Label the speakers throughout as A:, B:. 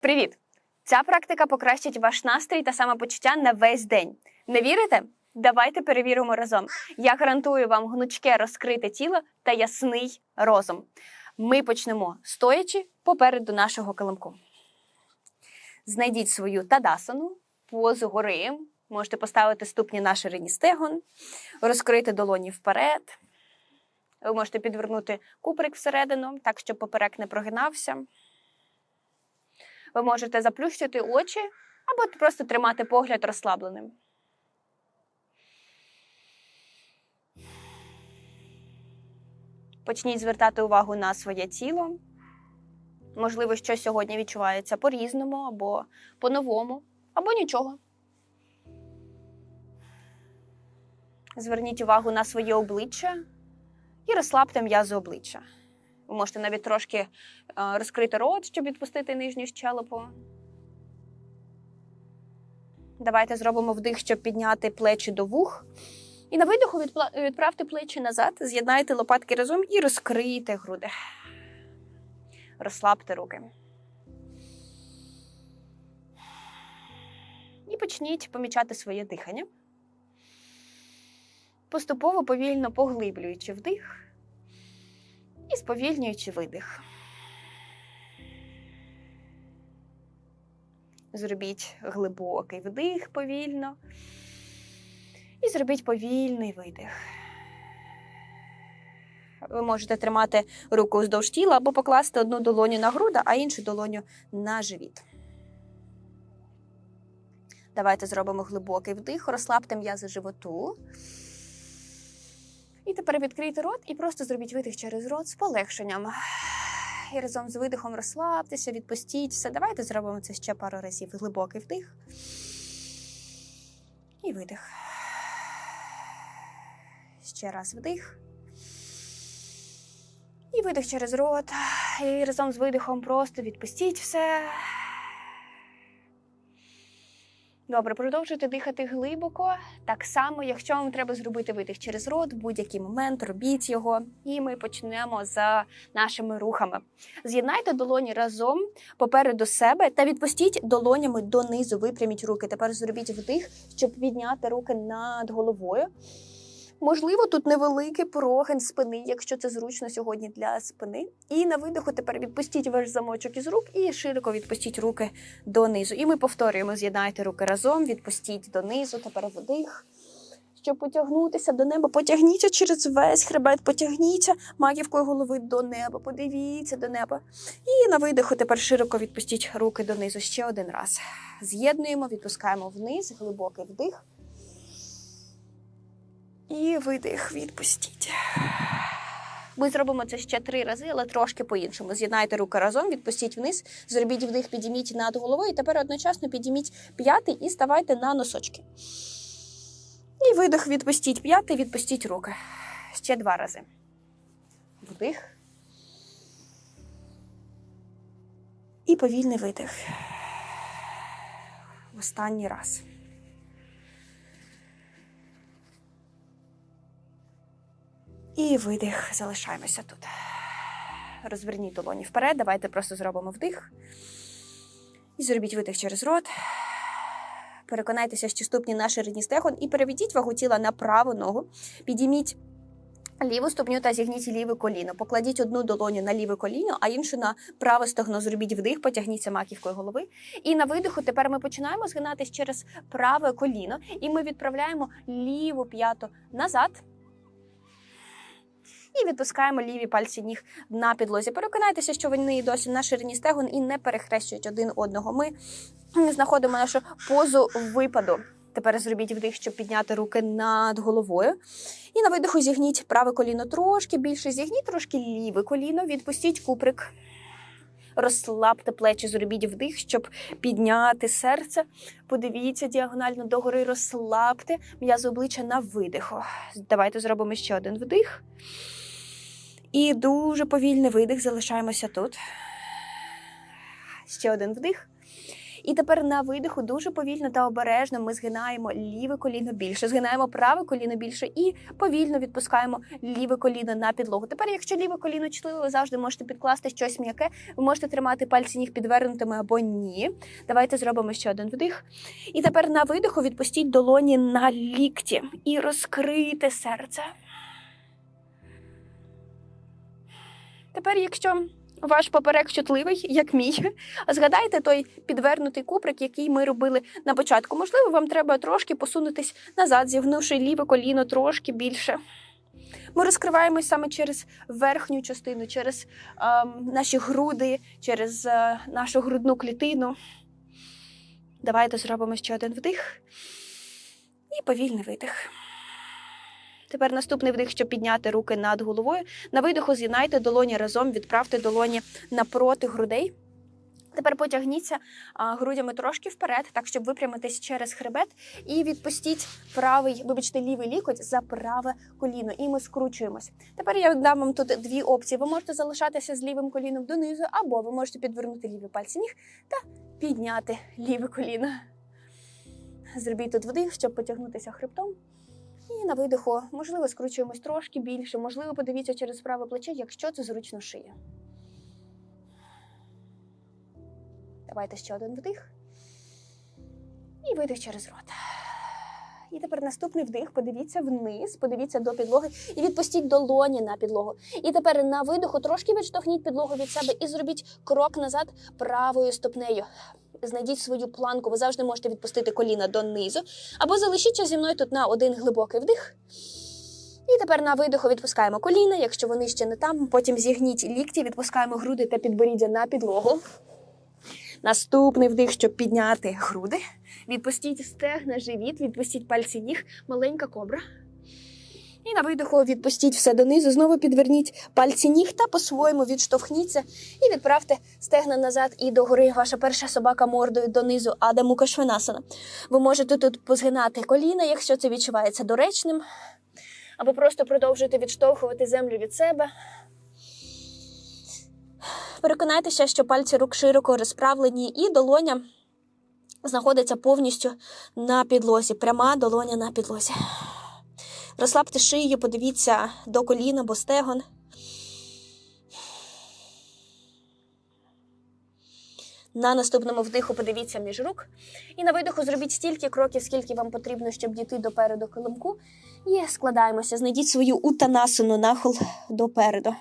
A: Привіт! Ця практика покращить ваш настрій та самопочуття на весь день. Не вірите? Давайте перевіримо разом. Я гарантую вам гнучке розкрите тіло та ясний розум. Ми почнемо стоячи попереду нашого килимку. Знайдіть свою тадасану, позу гори. Можете поставити ступні на ширині стегон, розкрити долоні вперед. Ви можете підвернути куприк всередину, так, щоб поперек не прогинався. Ви можете заплющити очі або просто тримати погляд розслабленим. Почніть звертати увагу на своє тіло. Можливо, що сьогодні відчувається по-різному, або по-новому, або нічого. Зверніть увагу на своє обличчя і розслабте м'язи обличчя. Ви можете навіть трошки е, розкрити рот, щоб відпустити нижню щелепу. Давайте зробимо вдих, щоб підняти плечі до вух. І на видиху відправте плечі назад, з'єднайте лопатки разом і розкрийте груди. Розслабте руки. І почніть помічати своє дихання. Поступово повільно поглиблюючи вдих і сповільнюючи видих. Зробіть глибокий вдих повільно. І зробіть повільний видих. Ви можете тримати руку вздовж тіла або покласти одну долоню на груди, а іншу долоню на живіт. Давайте зробимо глибокий вдих, розслабте м'язи животу. І тепер відкрийте рот і просто зробіть видих через рот з полегшенням. І разом з видихом розслабтеся, відпустіть все. Давайте зробимо це ще пару разів. Глибокий вдих. І видих. Ще раз вдих. І видих через рот. І разом з видихом просто відпустіть все. Добре, продовжуйте дихати глибоко. Так само, якщо вам треба зробити видих через рот, в будь-який момент робіть його. І ми почнемо за нашими рухами. З'єднайте долоні разом попереду себе та відпустіть долонями донизу. Випряміть руки. Тепер зробіть вдих, щоб підняти руки над головою. Можливо, тут невеликий прогин спини, якщо це зручно сьогодні для спини. І на видиху тепер відпустіть ваш замочок із рук і широко відпустіть руки донизу. І ми повторюємо: з'єднайте руки разом, відпустіть донизу, тепер вдих. Щоб потягнутися до неба, потягніться через весь хребет, потягніться маківкою голови до неба, подивіться до неба. І на видиху тепер широко відпустіть руки донизу ще один раз. З'єднуємо, відпускаємо вниз, глибокий вдих. І видих, відпустіть. Ми зробимо це ще три рази, але трошки по-іншому. З'єднайте руки разом, відпустіть вниз, зробіть вдих, підійміть над головою. І тепер одночасно підійміть п'ятий і ставайте на носочки. І видих, відпустіть п'ятий, відпустіть руки. Ще два рази. Вдих. І повільний видих. Останній раз. І видих. Залишаємося тут. Розверніть долоні вперед. Давайте просто зробимо вдих. І зробіть видих через рот. Переконайтеся, що ступні на ширині стегон. І переведіть вагу тіла на праву ногу. Підійміть ліву ступню та зігніть ліве коліно. Покладіть одну долоню на ліве коліно, а іншу на праве стегно. Зробіть вдих, потягніться маківкою голови. І на видиху тепер ми починаємо згинатись через праве коліно. І ми відправляємо ліву п'яту назад. І відпускаємо ліві пальці ніг на підлозі. Переконайтеся, що вони досі на ширині стегон і не перехрещують один одного. Ми знаходимо нашу позу випаду. Тепер зробіть вдих, щоб підняти руки над головою. І на видиху зігніть праве коліно трошки більше, зігніть трошки ліве коліно, відпустіть куприк. Розслабте плечі, зробіть вдих, щоб підняти серце. Подивіться діагонально догори, розслабте м'язи обличчя на видиху. Давайте зробимо ще один вдих. І дуже повільний видих. Залишаємося тут. Ще один вдих. І тепер на видиху дуже повільно та обережно ми згинаємо ліве коліно більше, згинаємо праве коліно більше і повільно відпускаємо ліве коліно на підлогу. Тепер, якщо ліве коліно чутливе, ви завжди можете підкласти щось м'яке. Ви можете тримати пальці ніг підвернутими або ні. Давайте зробимо ще один вдих. І тепер на видиху відпустіть долоні на лікті і розкрийте серце. Тепер, якщо ваш поперек чутливий, як мій, згадайте той підвернутий куприк, який ми робили на початку. Можливо, вам треба трошки посунутись назад, зігнувши ліве коліно трошки більше. Ми розкриваємось саме через верхню частину, через ем, наші груди, через е, нашу грудну клітину. Давайте зробимо ще один вдих і повільний видих. Тепер наступний вдих, щоб підняти руки над головою. На видиху з'єднайте долоні разом, відправте долоні напроти грудей. Тепер потягніться грудями трошки вперед, так щоб випрямитись через хребет, і відпустіть правий, вибачте, лівий лікоть за праве коліно. І ми скручуємось. Тепер я дам вам тут дві опції. Ви можете залишатися з лівим коліном донизу, або ви можете підвернути ліві пальці ніг та підняти ліве коліно. Зробіть тут вдих, щоб потягнутися хребтом. І на видиху, можливо, скручуємось трошки більше, можливо, подивіться через праве плече, якщо це зручно шиє. Давайте ще один вдих. І видих через рот. І тепер наступний вдих. Подивіться вниз, подивіться до підлоги і відпустіть долоні на підлогу. І тепер на видиху трошки відштовхніть підлогу від себе і зробіть крок назад правою стопнею. Знайдіть свою планку. Ви завжди можете відпустити коліна донизу. Або залишіться зі мною тут на один глибокий вдих. І тепер на видиху відпускаємо коліна, якщо вони ще не там. Потім зігніть лікті, відпускаємо груди та підборіддя на підлогу. Наступний вдих, щоб підняти груди. Відпустіть стегна, живіт, відпустіть пальці ніг, маленька кобра. І на видиху відпустіть все донизу, знову підверніть пальці ніг та по-своєму відштовхніться і відправте стегна назад і догори. Ваша перша собака мордою донизу, Адаму Кашвенасана. Ви можете тут позгинати коліна, якщо це відчувається доречним, або просто продовжуйте відштовхувати землю від себе. Переконайтеся, що пальці рук широко розправлені, і долоня знаходиться повністю на підлозі. Пряма долоня на підлозі. Розслабте шию, подивіться до коліна або стегон. На наступному вдиху подивіться між рук. І на видиху зробіть стільки кроків, скільки вам потрібно, щоб дійти допереду килимку. І складаємося. Знайдіть свою утанасану нахил допереду.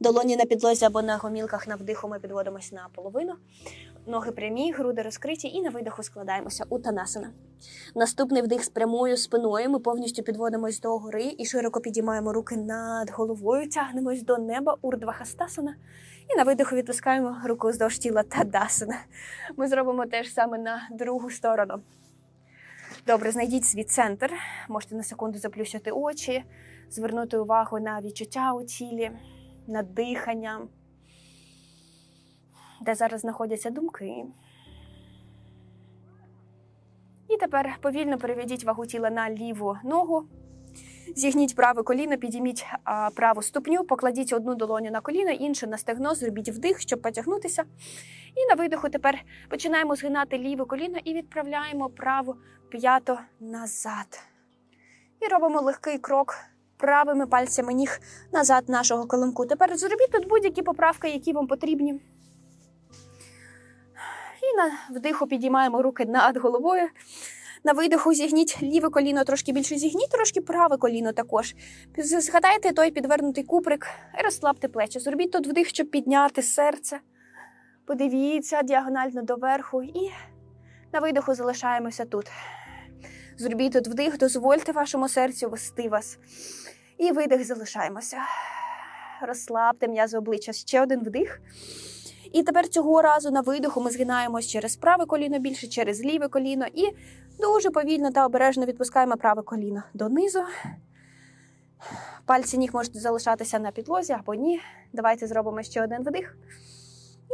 A: Долоні на підлозі або на гомілках на вдиху ми підводимося на половину. Ноги прямі, груди розкриті, і на видиху складаємося у танасана. Наступний вдих з прямою спиною. Ми повністю підводимось до гори і широко підіймаємо руки над головою, тягнемось до неба, урдвахастасана. І на видиху відпускаємо руку вздовж тіла тадасана. Ми зробимо те ж саме на другу сторону. Добре, знайдіть свій центр. Можете на секунду заплющити очі, звернути увагу на відчуття у тілі, на дихання, де зараз знаходяться думки. І тепер повільно переведіть вагу тіла на ліву ногу. Зігніть праве коліно, підійміть а, праву ступню, покладіть одну долоню на коліно, іншу на стегно, зробіть вдих, щоб потягнутися. І на видиху тепер починаємо згинати ліве коліно і відправляємо праву п'ято назад. І робимо легкий крок правими пальцями ніг назад нашого колонку. Тепер зробіть тут будь-які поправки, які вам потрібні. І на вдиху підіймаємо руки над головою. На видиху зігніть ліве коліно трошки більше зігніть, трошки праве коліно також. Згадайте той підвернутий куприк розслабте плечі. Зробіть тут вдих, щоб підняти серце. Подивіться діагонально доверху і на видиху залишаємося тут. Зробіть тут вдих, дозвольте вашому серцю вести вас. І видих залишаємося. Розслабте м'язи обличчя. Ще один вдих. І тепер цього разу на видиху ми згинаємось через праве коліно більше, через ліве коліно і дуже повільно та обережно відпускаємо праве коліно донизу. Пальці ніг можуть залишатися на підлозі або ні. Давайте зробимо ще один вдих.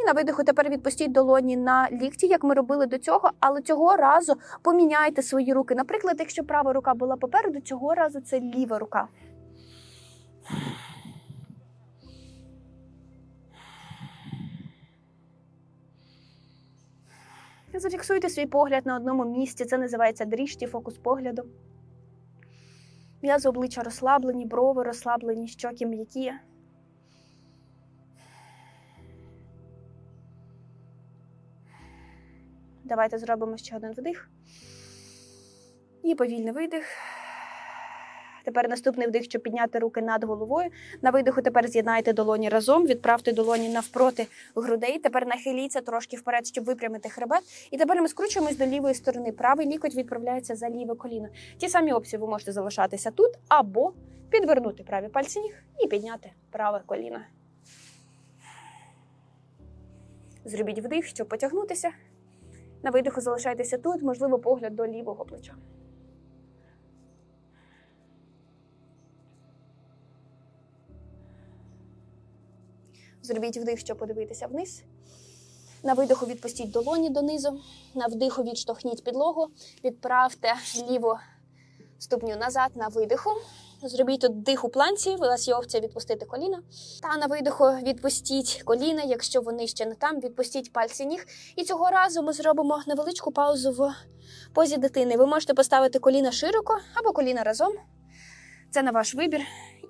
A: І на видиху тепер відпустіть долоні на лікті, як ми робили до цього, але цього разу поміняйте свої руки. Наприклад, якщо права рука була попереду, цього разу це ліва рука. Зафіксуйте свій погляд на одному місці. Це називається дріжті, фокус погляду. М'язи обличчя розслаблені, брови розслаблені, щоки м'які. Давайте зробимо ще один вдих. І повільний видих. Тепер наступний вдих, щоб підняти руки над головою. На видиху тепер з'єднайте долоні разом, відправте долоні навпроти грудей. Тепер нахиліться трошки вперед, щоб випрямити хребет. І тепер ми скручуємось до лівої сторони. Правий лікоть відправляється за ліве коліно. Ті самі опції ви можете залишатися тут або підвернути праві пальці ніг і підняти праве коліно. Зробіть вдих, щоб потягнутися. На видиху залишайтеся тут, можливо, погляд до лівого плеча. Зробіть вдих, щоб подивитися вниз. На видиху відпустіть долоні донизу. На вдиху відштовхніть підлогу. Відправте ліву ступню назад на видиху. Зробіть тут дих у планці, у вас є опція відпустити коліна. Та на видиху відпустіть коліна, якщо вони ще не там, відпустіть пальці ніг. І цього разу ми зробимо невеличку паузу в позі дитини. Ви можете поставити коліна широко або коліна разом. Це на ваш вибір.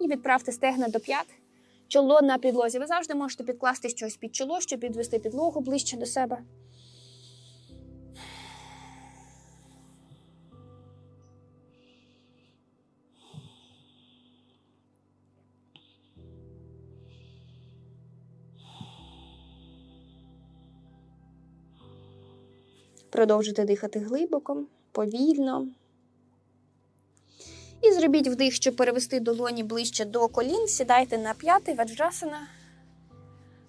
A: І відправте стегна до п'ят. Чоло на підлозі. Ви завжди можете підкласти щось під чоло, щоб підвести підлогу ближче до себе. Продовжуйте дихати глибоко, повільно. Зробіть вдих, щоб перевести долоні ближче до колін. Сідайте на п'ятий ваджрасана.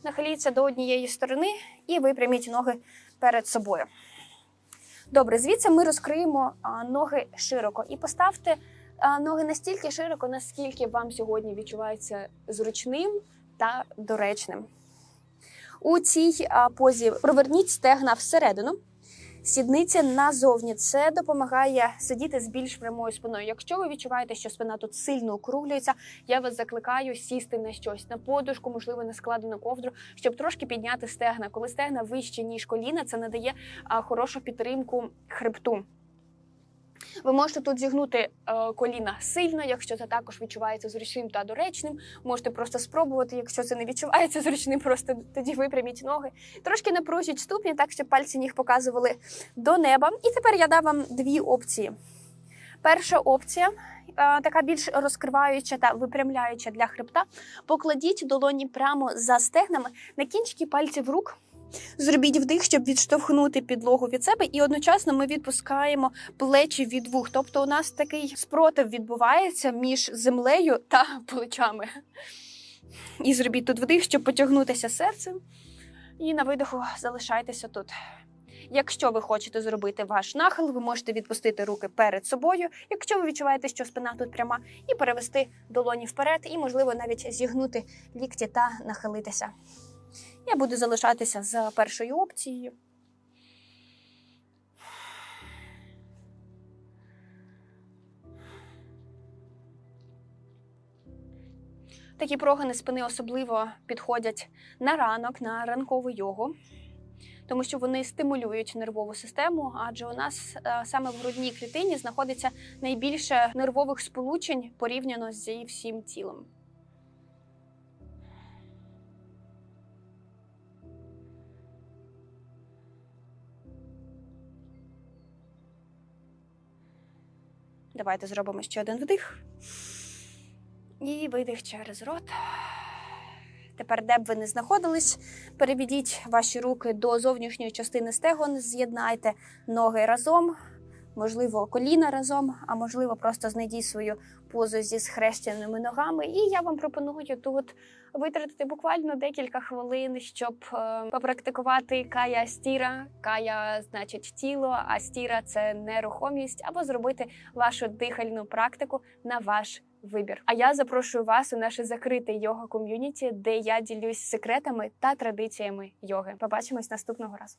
A: Нахиліться до однієї сторони і випряміть ноги перед собою. Добре, звідси ми розкриємо ноги широко і поставте ноги настільки широко, наскільки вам сьогодні відчувається зручним та доречним. У цій позі проверніть стегна всередину. Сідниця назовні це допомагає сидіти з більш прямою спиною. Якщо ви відчуваєте, що спина тут сильно округлюється, я вас закликаю сісти на щось на подушку, можливо, на складену ковдру, щоб трошки підняти стегна. Коли стегна вище ніж коліна, це надає хорошу підтримку хребту. Ви можете тут зігнути е, коліна сильно, якщо це також відчувається зручним та доречним. Можете просто спробувати, якщо це не відчувається зручним, просто тоді випряміть ноги. Трошки напружіть ступні, так щоб пальці ніг показували до неба. І тепер я дам вам дві опції. Перша опція. е, Така більш розкриваюча та випрямляюча для хребта. Покладіть долоні прямо за стегнами на кінчики пальців рук. Зробіть вдих, щоб відштовхнути підлогу від себе, і одночасно ми відпускаємо плечі від вух. Тобто, у нас такий спротив відбувається між землею та плечами. І зробіть тут вдих, щоб потягнутися серцем. І на видиху залишайтеся тут. Якщо ви хочете зробити ваш нахил, ви можете відпустити руки перед собою. Якщо ви відчуваєте, що спина тут пряма, і перевести долоні вперед, і, можливо, навіть зігнути лікті та нахилитися. Я буду залишатися з першою опцією. Такі прогини спини особливо підходять на ранок, на ранкову йогу, тому що вони стимулюють нервову систему, адже у нас е, саме в грудній клітині знаходиться найбільше нервових сполучень порівняно зі всім тілом. Давайте зробимо ще один вдих. І видих через рот. Тепер, де б ви не знаходились, переведіть ваші руки до зовнішньої частини стегон, з'єднайте ноги разом, можливо, коліна разом, а можливо, просто знайдіть свою позу зі схрещеними ногами. І я вам пропоную тут витратити буквально декілька хвилин, щоб е, попрактикувати кая стіра. Кая значить тіло, а стіра це нерухомість, або зробити вашу дихальну практику на ваш вибір. А я запрошую вас у наше закрите йога ком'юніті, де я ділюсь секретами та традиціями йоги. Побачимось наступного разу.